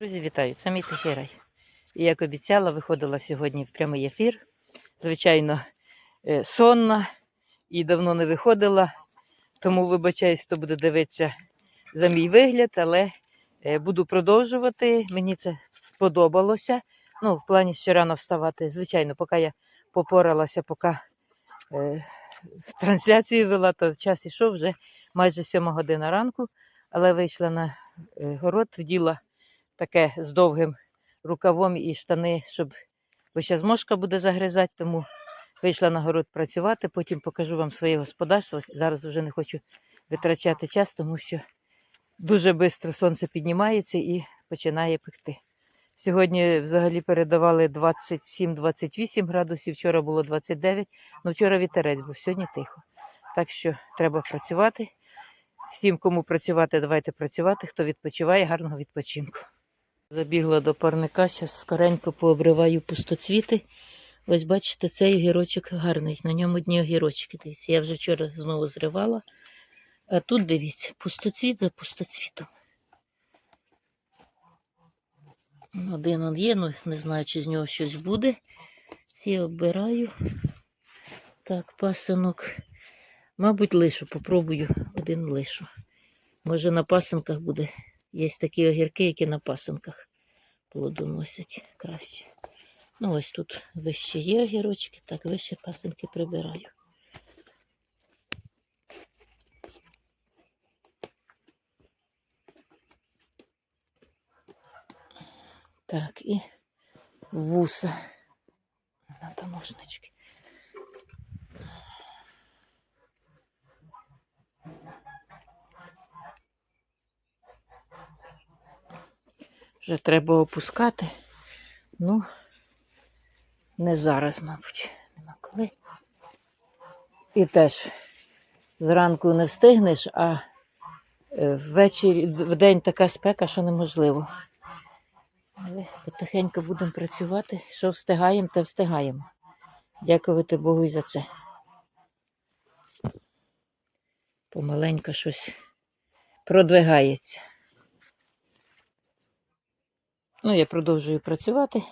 Друзі, вітаю! Це мій тихий. І як обіцяла, виходила сьогодні в прямий ефір. Звичайно, е, сонна і давно не виходила, тому вибачаюсь, хто буде дивитися за мій вигляд, але е, буду продовжувати. Мені це сподобалося. Ну, в плані ще рано вставати. Звичайно, поки я попоралася, поки е, трансляцію вела, то час ішов вже майже сьома година ранку, але вийшла на е, город, вділа таке з довгим рукавом і штани, щоб бо зможка буде загризати, тому вийшла на город працювати, потім покажу вам своє господарство. Зараз вже не хочу витрачати час, тому що дуже швидко сонце піднімається і починає пекти. Сьогодні взагалі передавали 27-28 градусів, вчора було 29, ну вчора вітерець був, сьогодні тихо. Так що треба працювати. Всім, кому працювати, давайте працювати. Хто відпочиває, гарного відпочинку. Забігла до парника, зараз скоренько пообриваю пустоцвіти. Ось бачите, цей огірочок гарний. На ньому дні огірочки. Дивіться, я вже вчора знову зривала. А тут дивіться, пустоцвіт за пустоцвітом. Один он є, ну не знаю, чи з нього щось буде. Ці оббираю. Так, пасинок. Мабуть, лишу, попробую один лишу. Може на пасинках буде. Є такі огірки, які на пасинках плодоносять краще. Ну, ось тут вище є огірочки, так вище пасинки прибираю. Так, і вуса. Надо ножнички. Вже треба опускати. Ну, не зараз, мабуть, нема коли. І теж зранку не встигнеш, а е, ввечері, в день така спека, що неможливо. Але потихеньку будемо працювати. Що встигаємо, те встигаємо. Дякувати Богу і за це. Помаленько щось продвигається. Ну, я продовжую працювати.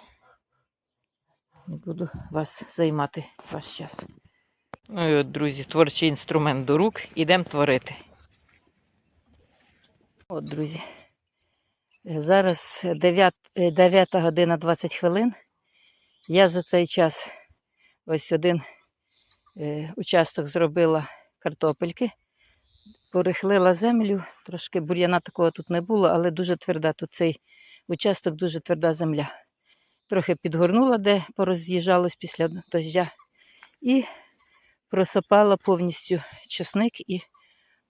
Не буду вас займати ваш час. Ну і от, друзі, творчий інструмент до рук. Ідемо творити. От, друзі. Зараз 9, 9 година 20 хвилин. Я за цей час ось один е, участок зробила картопельки, порихлила землю, трошки бур'яна такого тут не було, але дуже тверда тут цей участок, дуже тверда земля. Трохи підгорнула, де пороз'їжджалось після дождя, і просипала повністю чесник і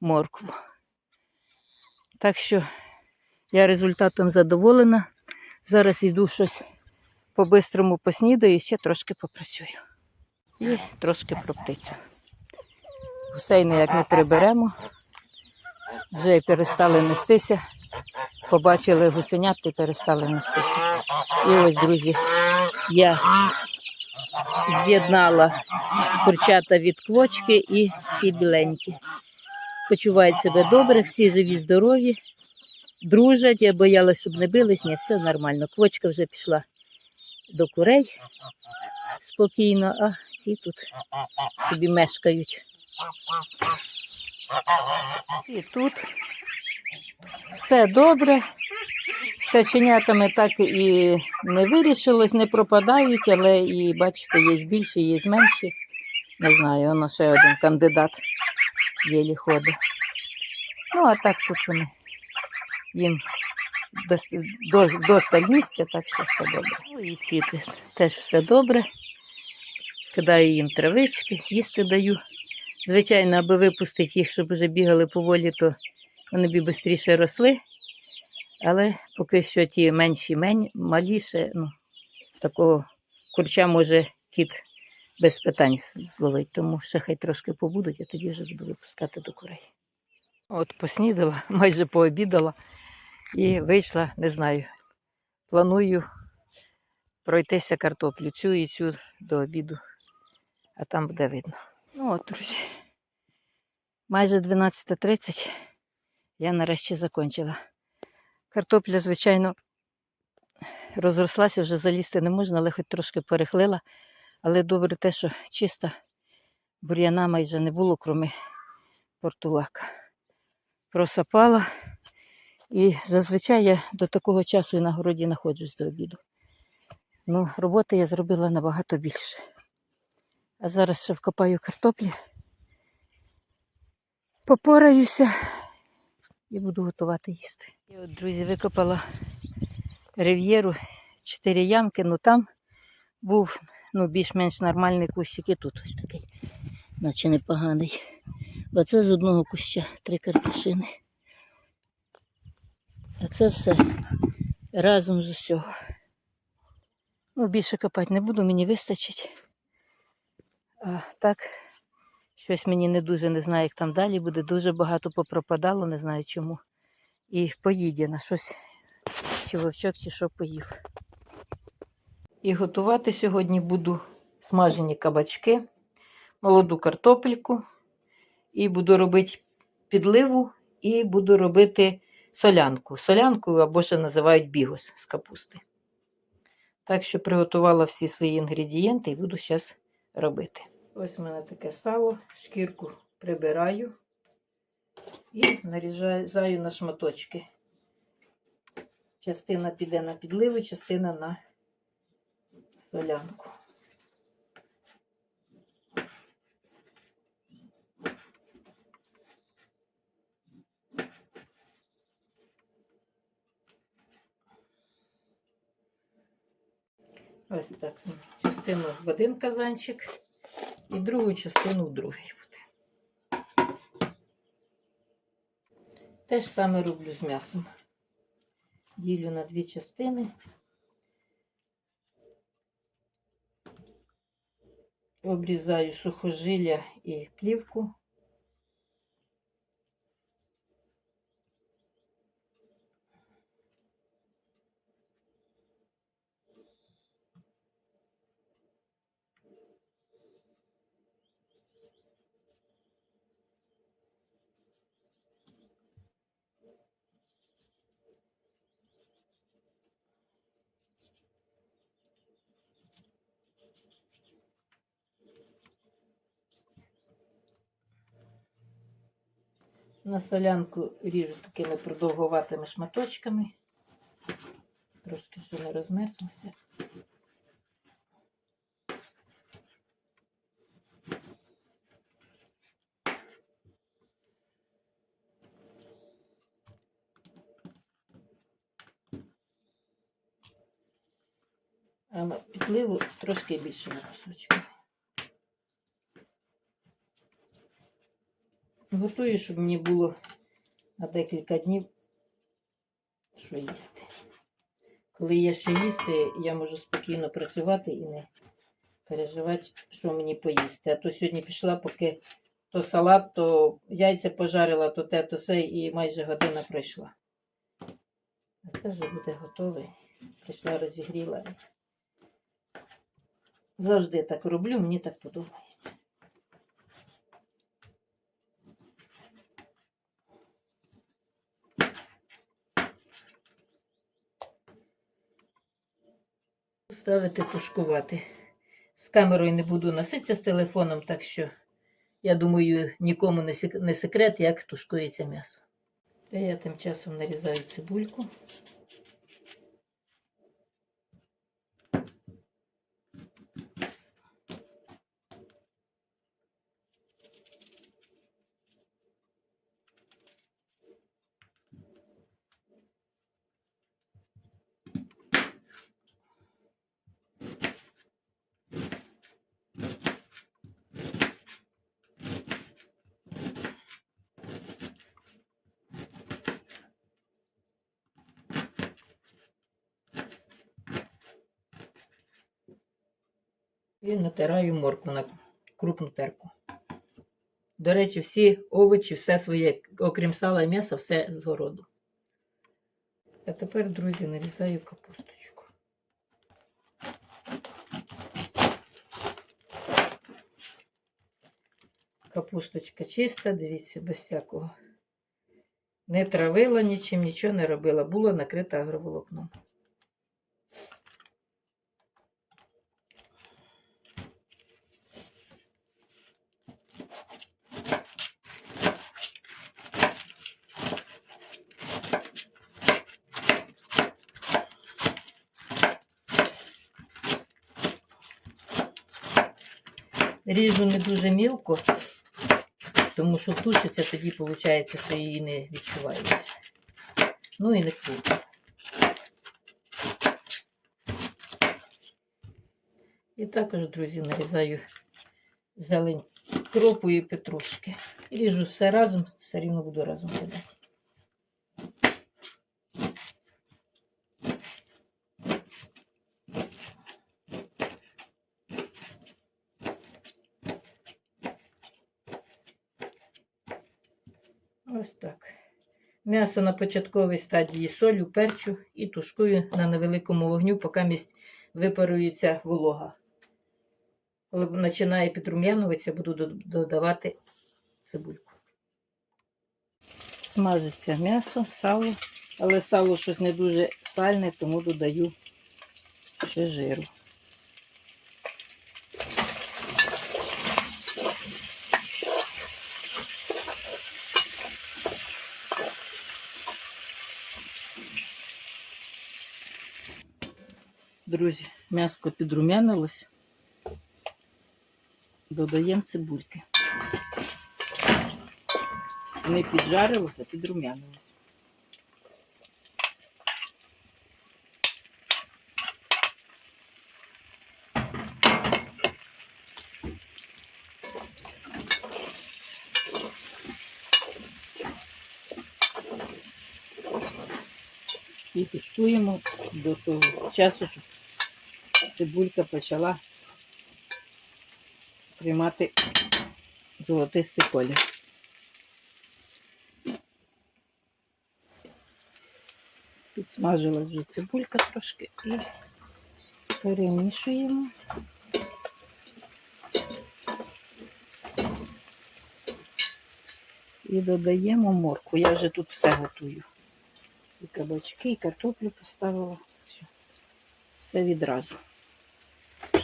моркву. Так що я результатом задоволена. Зараз йду щось по-бистрому поснідаю і ще трошки попрацюю. І трошки про птицю. Гусей ніяк не приберемо. Вже перестали нестися. Побачили гусенят і перестали нестися. І ось, друзі, я з'єднала курчата від квочки і ці біленькі. Почувають себе добре, всі живі, здорові дружать, я боялась, щоб не бились, ні, все нормально. Квочка вже пішла до курей спокійно, а ці тут собі мешкають. І тут все добре. З каченятами так і не вирішилось, не пропадають, але і бачите, є більші, є менші. Не знаю, воно ще один кандидат єлі ходить. Ну, а так тут вони їм дос- дос- досталь місця, так що все добре. Ну і ці теж все добре. Кидаю їм травички, їсти даю. Звичайно, аби випустити їх, щоб вже бігали поволі, то вони б швидше росли. Але поки що ті менші, мень, маліше, ну, такого курча може кіт без питань зловить, тому ще хай трошки побудуть, а тоді вже буду випускати до курей. От поснідала, майже пообідала і вийшла, не знаю. Планую пройтися картоплю цю і цю до обіду, а там буде видно. Ну от, друзі, майже 12.30 я нарешті закінчила. Картопля, звичайно, розрослася, вже залізти не можна, але хоч трошки перехлила. Але добре те, що чиста бур'яна майже не було, крім портулака. Просапала. І зазвичай я до такого часу і на городі знаходжусь до обіду. Ну, роботи я зробила набагато більше. А зараз ще вкопаю картоплі, попораюся і буду готувати їсти. Я от, друзі, викопала рив'єру, чотири ямки, ну там був ну, більш-менш нормальний кущик і тут ось такий, наче непоганий. Оце з одного куща три картошини. А це все разом з усього. Ну, більше копати не буду, мені вистачить. А так, щось мені не дуже не знаю, як там далі буде. Дуже багато попропадало, не знаю чому. І поїде на щось, чи вовчок, чи що поїв. І готувати сьогодні буду смажені кабачки, молоду картопельку. І буду робити підливу, і буду робити солянку. Солянку або ще називають бігос з капусти. Так що приготувала всі свої інгредієнти і буду зараз робити. Ось у мене таке сало, шкірку прибираю і нарізаю на шматочки. Частина піде на підливу, частина на солянку. Ось так. Частину в один казанчик і другу частину в другій буде. Те ж саме роблю з м'ясом. Ділю на дві частини. Обрізаю сухожилля і плівку. На солянку ріжу такими продовгуватими шматочками. Трошки ще не розмерзнувся. А підливу трошки більшими кусочками. Готую, щоб мені було на декілька днів що їсти. Коли є що їсти, я можу спокійно працювати і не переживати, що мені поїсти. А то сьогодні пішла, поки то салат, то яйця пожарила, то те, то все, і майже година пройшла. А це вже буде готове. Прийшла, розігріла. Завжди так роблю, мені так подобається. Ставити тушкувати. З камерою не буду носитися з телефоном, так що, я думаю, нікому не секрет, як тушкується м'ясо. Я тим часом нарізаю цибульку. І натираю моркву на крупну терку. До речі, всі овочі, все своє, окрім сала і м'яса, все з городу. А тепер, друзі, нарізаю капусточку. Капусточка чиста, дивіться, без всякого. Не травила нічим, нічого не робила, була накрита агроволокном. Ріжу не дуже мілко, тому що тушиться, тоді виходить, що її не відчувається. Ну і не круто. І також, друзі, нарізаю зелень кропу і петрушки. Ріжу все разом, все рівно буду разом кидати. Ось так. М'ясо на початковій стадії солю, перчу і тушкую на невеликому вогню, поки місць випарується волога. Коли починає підрум'януватися, буду додавати цибульку. Смажиться м'ясо, сало, але сало щось не дуже сальне, тому додаю ще жиру. Друзі, м'яско підрум'янилось. Додаємо цибульки. Не піджарилося, а підрум'янилось. І тушкуємо до того часу, щоб цибулька почала приймати золотистий колір. Підсмажилась вже цибулька трошки і перемішуємо. І додаємо морку. Я вже тут все готую. І кабачки, і картоплю поставила. Все, все відразу,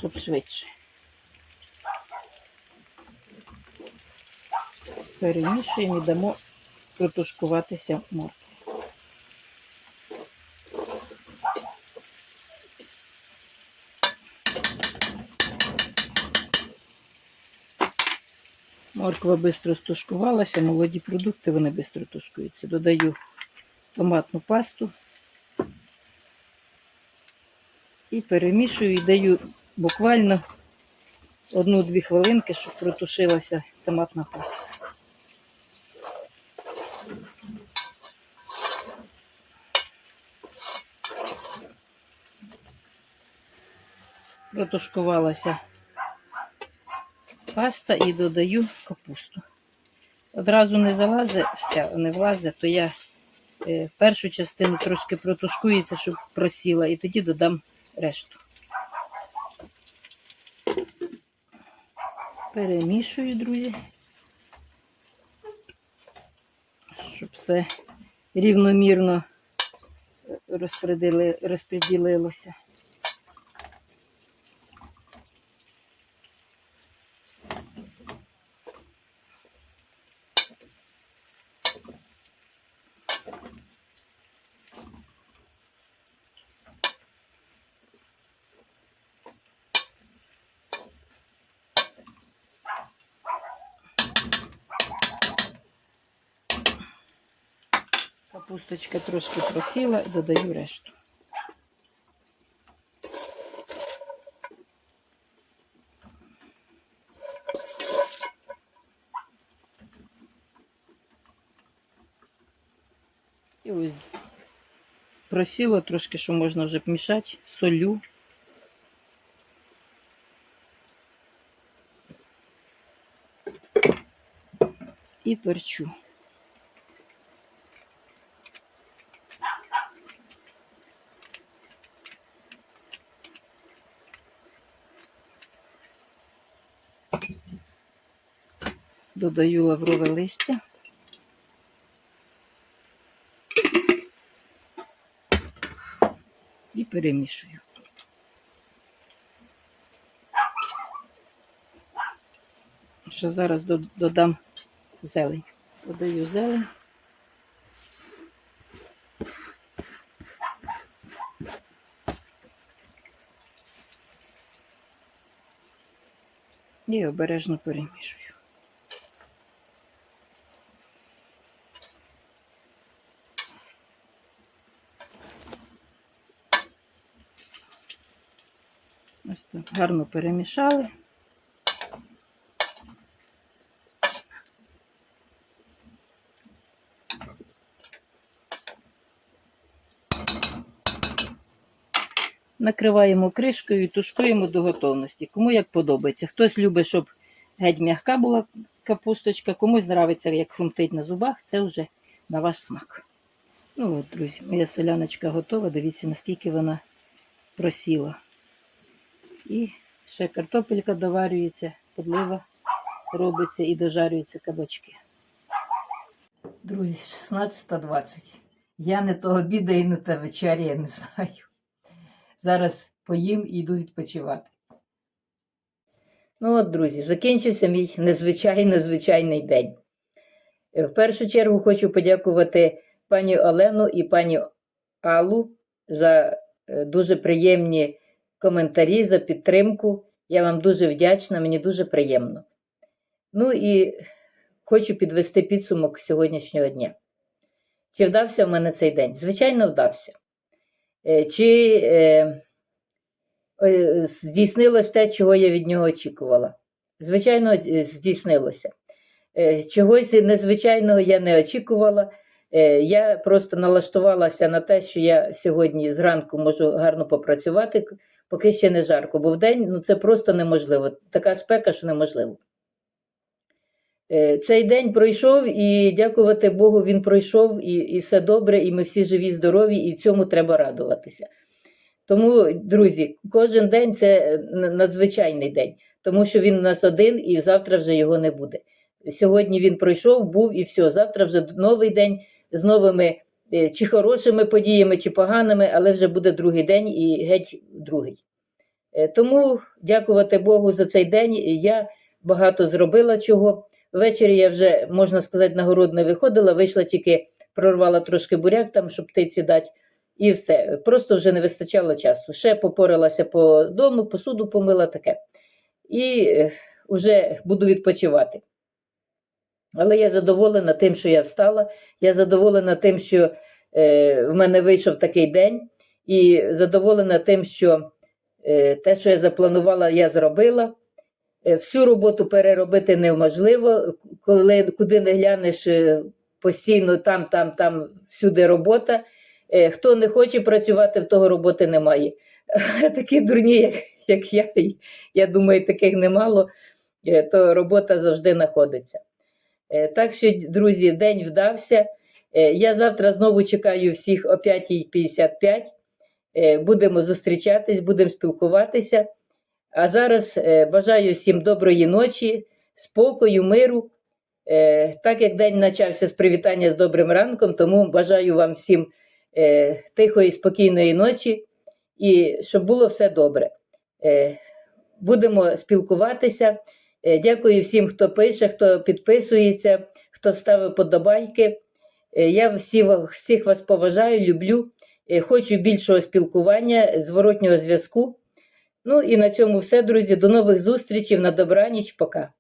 щоб швидше. Перемішуємо і дамо протушкуватися моркві. Морква швидко стушкувалася, молоді продукти вони швидко тушкуються. Додаю томатну пасту і перемішую і даю буквально одну-дві хвилинки, щоб протушилася томатна паста. Протушкувалася паста і додаю капусту. Одразу не залазить вся, не влазить, то я е, першу частину трошки протушкується, щоб просіла, і тоді додам решту. Перемішую, друзі, щоб все рівномірно розподіли- розподілилося. Капусточка трошки просіла, додаю решту. І ось просіло трошки, що можна вже помішати, солю. І перчу. Додаю лаврове листя. І перемішую. Ще зараз додам зелень. Додаю зелень. І обережно перемішую. Ось так гарно перемішали. Накриваємо кришкою і тушкуємо до готовності. Кому як подобається. Хтось любить, щоб геть м'яка була капусточка, комусь нравиться, як хрумтить на зубах, це вже на ваш смак. Ну от, друзі, моя соляночка готова. Дивіться, наскільки вона просіла. І ще картопелька доварюється, подлива робиться і дожарюються кабачки. Друзі, 16.20. Я не то обідаю, не то вечеря, я не знаю. Зараз поїм і йду відпочивати. Ну от, друзі, закінчився мій незвичайно звичайний день. Е, В першу чергу хочу подякувати пані Олену і пані Аллу за е, дуже приємні коментарі, за підтримку. Я вам дуже вдячна, мені дуже приємно. Ну і хочу підвести підсумок сьогоднішнього дня. Чи вдався в мене цей день? Звичайно, вдався. Е, Чи е, е, здійснилось те, чого я від нього очікувала? Звичайно, здійснилося. Е, Чогось незвичайного я не очікувала. Я просто налаштувалася на те, що я сьогодні зранку можу гарно попрацювати, поки ще не жарко, бо вдень ну, це просто неможливо. Така спека, що неможливо. Е, Цей день пройшов, і дякувати Богу, він пройшов, і, і все добре, і ми всі живі, здорові, і цьому треба радуватися. Тому, друзі, кожен день це е, надзвичайний день, тому що він у нас один, і завтра вже його не буде. Сьогодні він пройшов, був і все. Завтра вже новий день з новими чи хорошими подіями, чи поганими, але вже буде другий день і геть другий. Е, Тому дякувати Богу за цей день. Я багато зробила чого. Ввечері я вже, можна сказати, на не виходила, вийшла тільки прорвала трошки буряк там, щоб птиці дати, і все. Просто вже не вистачало часу. Ще попоралася по дому, посуду помила таке. І е, вже буду відпочивати. Але я задоволена тим, що я встала. Я задоволена тим, що е, в мене вийшов такий день, і задоволена тим, що е, те, що я запланувала, я зробила. Е, Всю роботу переробити неможливо. Коли куди не глянеш, е, постійно там, там, там, всюди робота. Е, Хто не хоче працювати, в того роботи немає. Такі дурні, як, як я, я думаю, таких немало, е, то робота завжди знаходиться. Е, Так що, друзі, день вдався. Е, Я завтра знову чекаю всіх о 5.55. Е, Будемо зустрічатись, будемо спілкуватися. А зараз бажаю всім доброї ночі, спокою, миру. Так як день почався з привітання з добрим ранком, тому бажаю вам всім тихої, спокійної ночі і щоб було все добре. Будемо спілкуватися. Е, Дякую всім, хто пише, хто підписується, хто ставив подобайки. Е, Я всі, всіх вас поважаю, люблю. Е, Хочу більшого спілкування, зворотнього зв'язку. Ну і на цьому все, друзі. До нових зустрічей. На добраніч. Пока.